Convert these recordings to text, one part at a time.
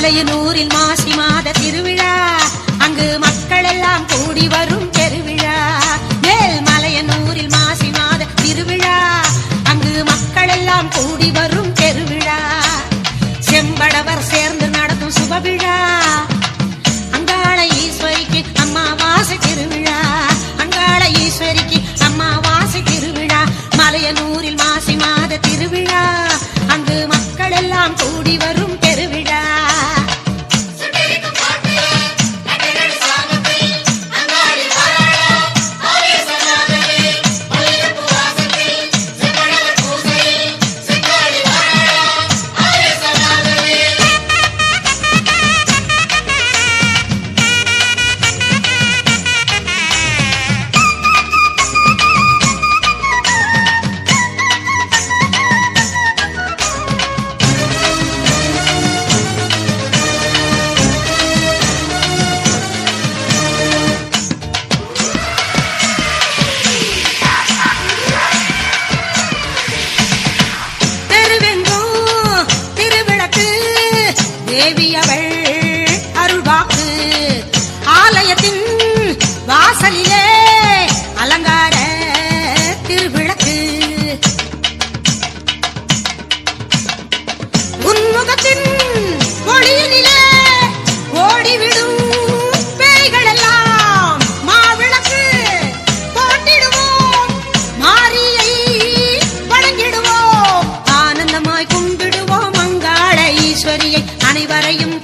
மலையனூரில் மாசி மாத திருவிழா. அங்கு மக்கள் எல்லாம் கூடி வரும் பெருவிழா. மேல் மலையனூரில் மாசி மாத திருவிழா. அங்கு மக்கள் எல்லாம் கூடி வரும் பெருவிழா. செம்படவர் சேர்ந்து நடத்தும் சுபவிழா. வாசலிலே அலங்கார திருவிளக்கு. உன்முகத்தின் மொழியினிலே ஓடிவிடும் அனைவரையும்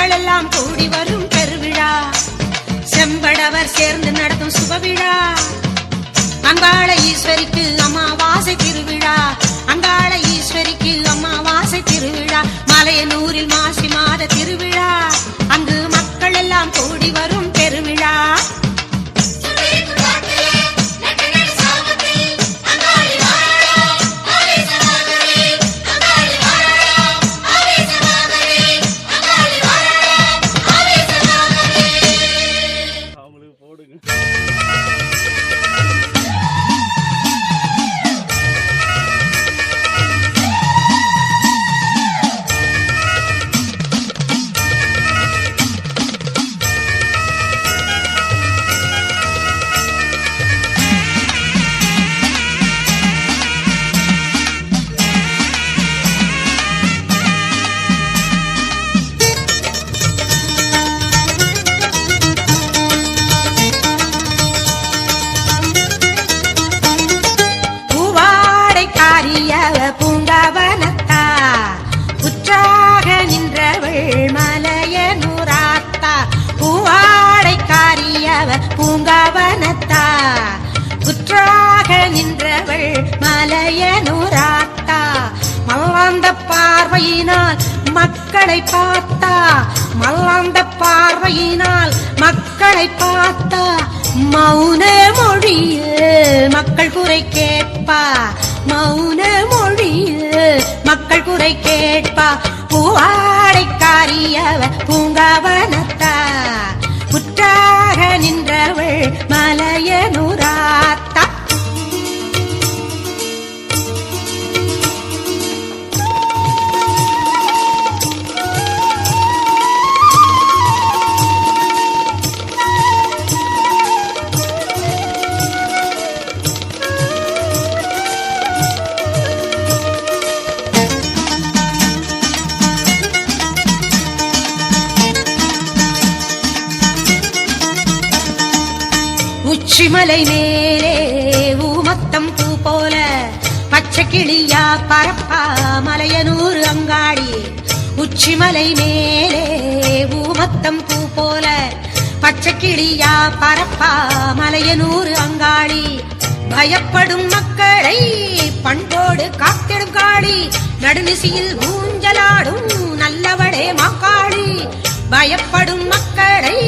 மக்கள் எல்லாம் கூடி வரும் பெருவிழா. செம்படவர் சேர்ந்து நடத்தும் சுபவிழா. அங்காள ஈஸ்வரிக்கு அமாவாசை திருவிழா. அங்காள ஈஸ்வரிக்கு அமாவாசை திருவிழா. மலையனூரில் மாசி மாத திருவிழா. அங்கு மக்கள் எல்லாம் கூடி வரும் பெருவிழா. நின்றவள் மலையனுராத்தா மல்லாந்த பார்வையினால் மக்களை பார்த்தா. மல்லாந்த பார்வையினால் மக்களை பார்த்தா. மௌன மொழியில் மக்கள் குறை கேட்பா. மௌன மொழியில் மக்கள் குறை கேட்பா. பூவாடைக்காரியவ பூங்காவனத்தா. புற்றாக நின்றவள் மலையனு உச்சிமலை மேலே ஊமத்தம் பூ போல பச்சை கிளியா பரப்பா மலையனூர் அங்காடி. உச்சிமலை மேலே ஊமத்தம் பூ போல பச்சை கிளியா பரப்பா மலையனூர் அங்காடி. பயப்படும் மக்களை பண்போடு காத்திடும் காளி நடுநிசியில் ஊஞ்சலாடும் நல்லவளே மாக்காளி பயப்படும் மக்களை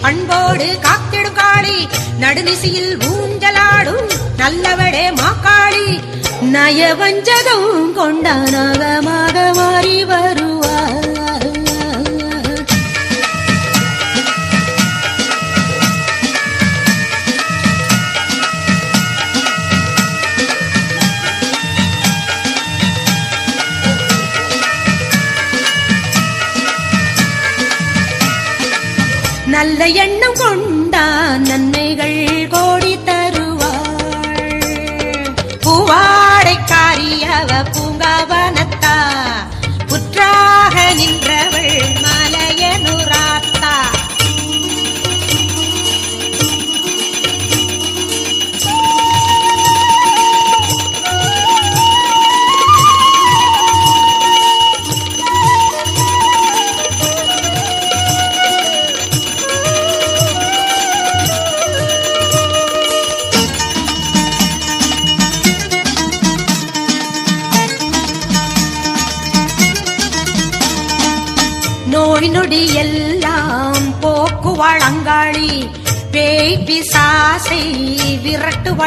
பண்போடு காத்திடும் காளி. நடுநிசையில் ஊஞ்சலாடும் நல்லவளே மாக்காளி. நயவஞ்சகம் கொண்ட மாறி வருவார். நல்ல எண்ணம் கொண்டு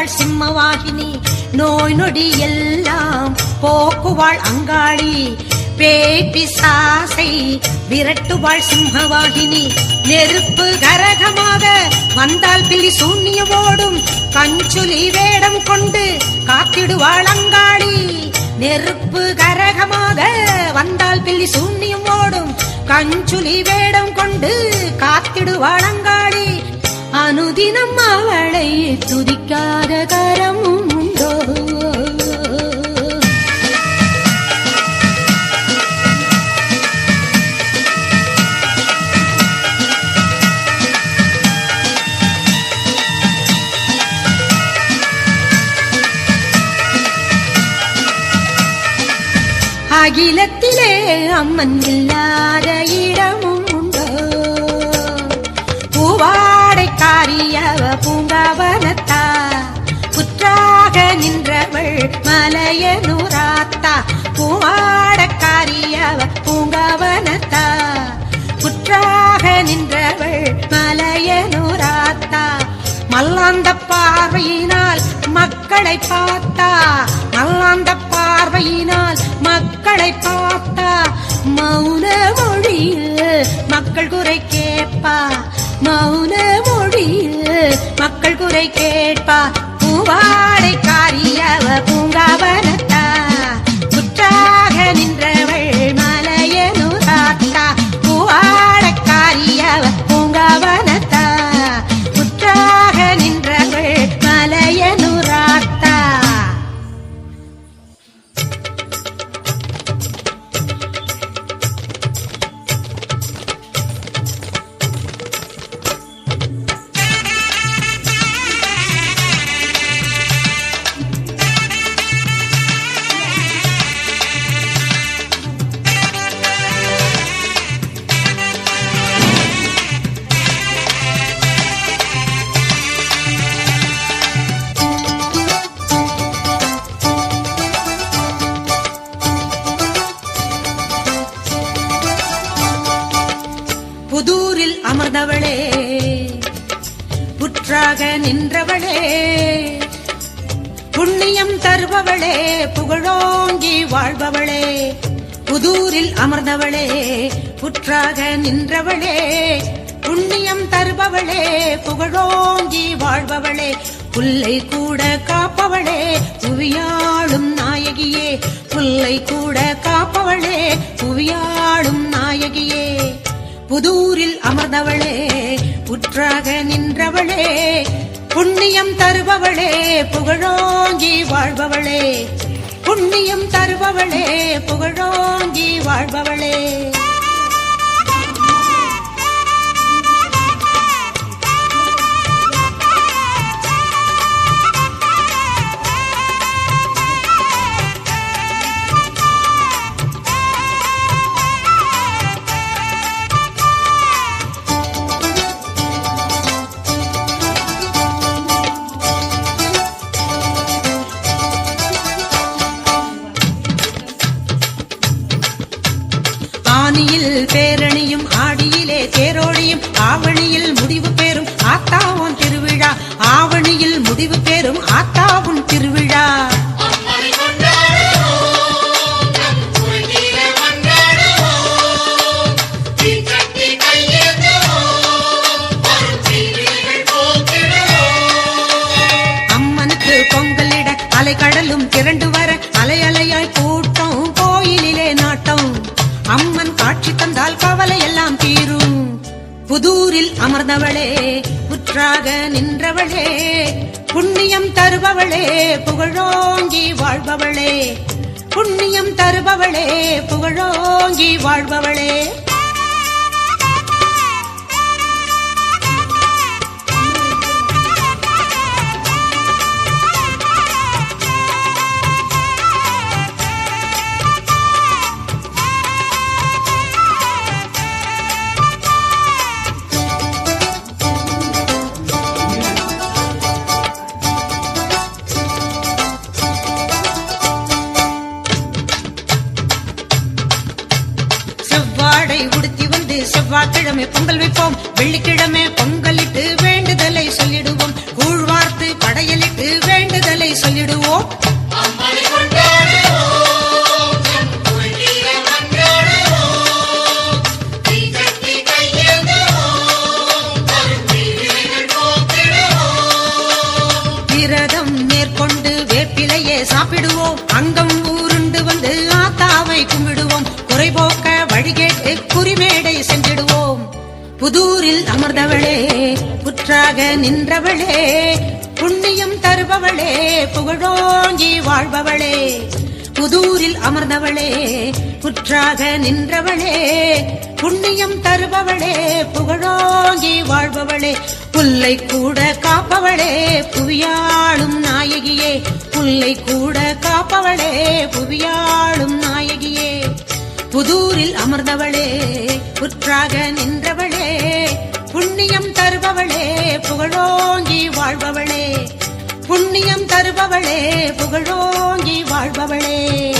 போக்குவாள் சிம்மவாகினி. நோய் நொடி எல்லாம் போக்குவாள் அங்காளி. பேய் பிசாசை விரட்டுவாள் சிம்மவாகினி. நெருப்பு கரகமாக வந்தால் பில்லி சூன்யமோடும் கஞ்சுலி வேடம் கொண்டு காத்திடுவாள் அங்காளி. நெருப்பு கரகமாக வந்தால் பில்லி சூன்யம் ஓடும் கஞ்சுலி வேடம் கொண்டு காத்திடுவாள் அங்காளி. அனுதினம் அவளை துதிக்காத கரமும் உண்டோ அகிலத்திலே அம்மன் இல்லாத இடமும் உண்டோ பாரியவ பூங்காவனத்தா? புற்றாக நின்றவள் மலையனூராத்தா? பூவாடக்காரியவ பூங்காவனத்தா? புற்றாக நின்றவள் மலையனூராத்தா? மல்லாந்த பார்வையினால் மக்களை பார்த்தா? மல்லாந்த பார்வையினால் மக்களை பார்த்தா? மௌன மொழியில் மக்கள் குறை கேட்பா? மௌன மொழியில் மக்கள் குறை கேட்பா. பூவாடை காரியவ பூங்காவன அமர்ந்தவளே புற்றாக நின்றவளே புண்ணியம் தருபவளே புகழோங்கி வாழ்பவளே புதூரில் அமர்ந்தவளே புற்றாக நின்றவளே புண்ணியம் தருபவளே புகழோங்கி வாழ்பவளே புல்லை கூட காப்பவளே புவியாளும் நாயகியே புல்லை கூட காப்பவளே புவியாளும் நாயகியே. புதூரில் அமர்ந்தவளே புற்றாக நின்றவளே புண்ணியம் தருபவளே புகழோங்கி வாழ்பவளே. புண்ணியம் தருபவளே புகழோங்கி வாழ்பவளே. ஆவணியில் முடிவு பெறும் ஆத்தாவும் திருவிழா. அம்மனுக்கு பொங்கலிட திரண்டு வர அலை அலையாய் கூட்டம் கோயிலிலே நாட்டம். அம்மன் காட்சி தந்தால் கவலை எல்லாம் தீரும். புதூரில் அமர்ந்தவளே புற்றாக நின்றவளே புண்ணியம் தருபவளே புகழோங்கி வாழ்பவளே. புண்ணியம் தருபவளே புகழோங்கி வாழ்பவளே. புற்றாக நின்றவளே புண்ணியம் தருபவளே புகழோங்கி வாழ்பவளே. புதூரில் அமர்ந்தவளே புற்றாக நின்றவளே புண்ணியம் தருபவளே புகழோங்கி வாழ்பவளே. புல்லை கூட காப்பவளே புவியாளும் நாயகியே. புல்லை கூட காப்பவளே புவியாளும் நாயகியே. புதூரில் அமர்ந்தவளே புற்றாக நின்றவளே புண்ணியம் தருபவளே புகழோங்கி வாழ்பவளே. புண்ணியம் தருபவளே புகழோங்கி வாழ்பவளே.